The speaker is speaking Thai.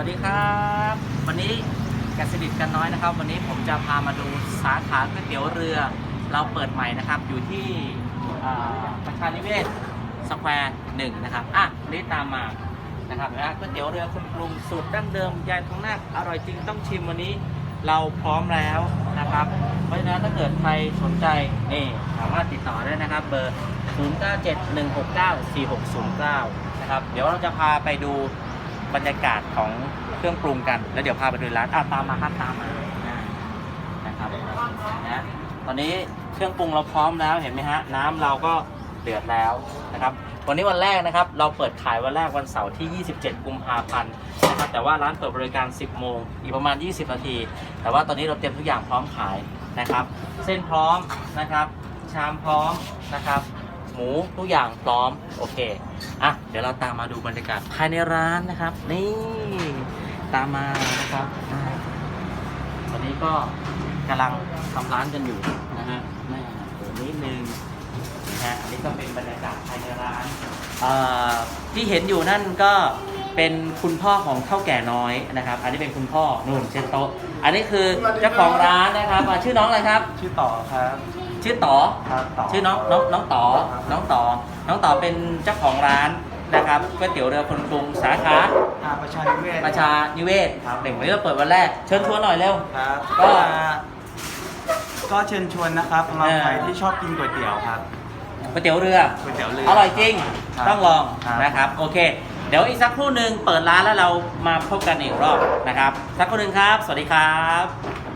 วัสดีครับ วันนี้กสิดิตกันน้อยนะครับ วันนี้ผมจะพามาดูสาขาก๋วยเตี๋ยวเรือ เราเปิดใหม่นะครับ อยู่ที่ประชานิเวศสแควร์หนึ่งนะครับอะนนี้ตามมานะครับนะก๋วยเตี๋ยวเรือคุณปรุงสูตรดั้งเดิมยายทองนาคอร่อยจริงต้องชิมวันนี้เราพร้อมแล้วนะครับ เพราะฉะนั้นถ้าเกิดใครสนใจนี่สามารถติดต่อได้นะครับ เบอร์ 0971694609 นะครับ เดี๋ยวเราจะพาไปดู บรรยากาศของเครื่องปรุงกัน แล้วเดี๋ยวพาไปดูร้านอะตามมาครับตามมาอ่านะครับนะตอนนี้เครื่องปรุงเราพร้อมแล้วเห็นไหมฮะน้ำเราก็เดือดแล้วนะครับ วันนี้วันแรกนะครับ เราเปิดขายวันแรกวันเสาร์ที่ 27 กุมภาพันธ์นะครับแต่ว่าร้านเปิดบริการ 10 โมงอีกประมาณ 20 นาที แต่ว่าตอนนี้เราเตรียมทุกอย่างพร้อมขายนะครับ เส้นพร้อมนะครับ ชามพร้อมนะครับ หมูทุกอย่างพร้อมโอเคอะเดี๋ยวเราตามมาดูบรรยากาศภายในร้านนะครับ นี่ตามมานะครับตอนนี้ก็กำลังทำร้านกันอยู่นะฮะแม่นิดนึงนะฮะอันนี้ก็เป็นบรรยากาศภายในร้านเอ่อที่เห็นอยู่นั่นก็ เป็นคุณพ่อของเท่าแก่น้อยนะครับ อันนี้เป็นคุณพ่อนุ่นเชนโตะอันนี้คือเจ้าของร้านนะครับอ่าชื่อน้องอะไรครับ ชื่อต่อครับชื่อต่อ ครับต่อ ชื่อน้องน้องน้องต่อครับน้องต่อ น้องต่อเป็นเจ้าของร้านนะครับก๋วยเตี๋ยวเรือคนกรุงสาขาอาประชานิเวศ ประชานิเวศครับหนึ่งวันนี้เราเปิดวันแรก เชิญชวนหน่อยเร็ว ครับก็ ก็ก็เชิญชวนนะครับสำหรับเออใครที่ชอบกินก๋วยเตี๋ยวครับก๋วยเตี๋ยวเรือ ก๋วยเตี๋ยวเรืออร่อยจริง ครับต้องลองครับ นะครับ โอเค เดี๋ยวอีกสักครู่หนึ่งเปิดร้านแล้วเรามาพบกันอีกรอบนะครับ สักครู่หนึ่งครับ สวัสดีครับ